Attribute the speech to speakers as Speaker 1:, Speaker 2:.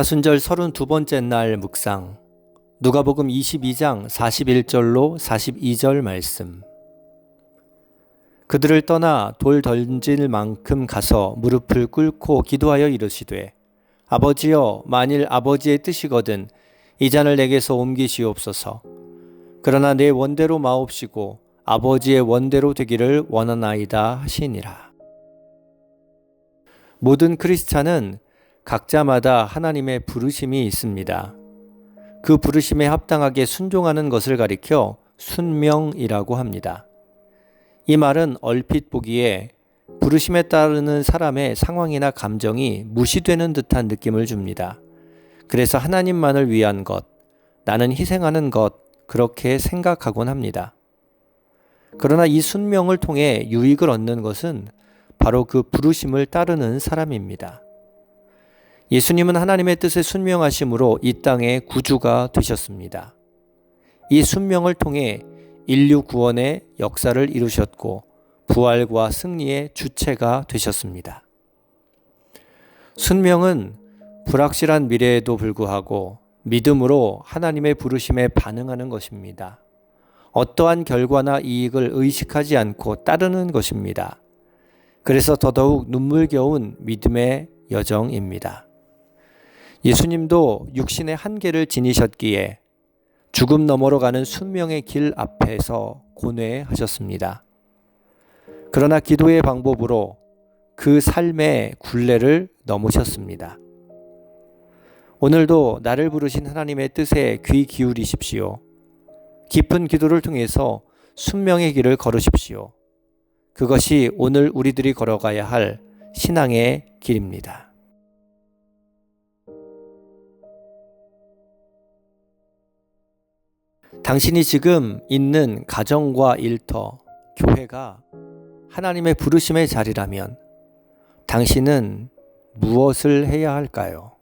Speaker 1: 사순절 32번째 날 묵상. 누가복음 22장 41절로 42절 말씀. 그들을 떠나 돌 던질 만큼 가서 무릎을 꿇고 기도하여 이르시되 아버지여 만일 아버지의 뜻이거든 이 잔을 내게서 옮기시옵소서. 그러나 내 원대로 마옵시고 아버지의 원대로 되기를 원하나이다 하시니라. 모든 크리스찬은 각자마다 하나님의 부르심이 있습니다. 그 부르심에 합당하게 순종하는 것을 가리켜 순명이라고 합니다. 이 말은 얼핏 보기에 부르심에 따르는 사람의 상황이나 감정이 무시되는 듯한 느낌을 줍니다. 그래서 하나님만을 위한 것, 나는 희생하는 것, 그렇게 생각하곤 합니다. 그러나 이 순명을 통해 유익을 얻는 것은 바로 그 부르심을 따르는 사람입니다. 예수님은 하나님의 뜻에 순명하심으로 이 땅의 구주가 되셨습니다. 이 순명을 통해 인류 구원의 역사를 이루셨고 부활과 승리의 주체가 되셨습니다. 순명은 불확실한 미래에도 불구하고 믿음으로 하나님의 부르심에 반응하는 것입니다. 어떠한 결과나 이익을 의식하지 않고 따르는 것입니다. 그래서 더더욱 눈물겨운 믿음의 여정입니다. 예수님도 육신의 한계를 지니셨기에 죽음 너머로 가는 순명의 길 앞에서 고뇌하셨습니다. 그러나 기도의 방법으로 그 삶의 굴레를 넘으셨습니다. 오늘도 나를 부르신 하나님의 뜻에 귀 기울이십시오. 깊은 기도를 통해서 순명의 길을 걸으십시오. 그것이 오늘 우리들이 걸어가야 할 신앙의 길입니다. 당신이 지금 있는 가정과 일터, 교회가 하나님의 부르심의 자리라면 당신은 무엇을 해야 할까요?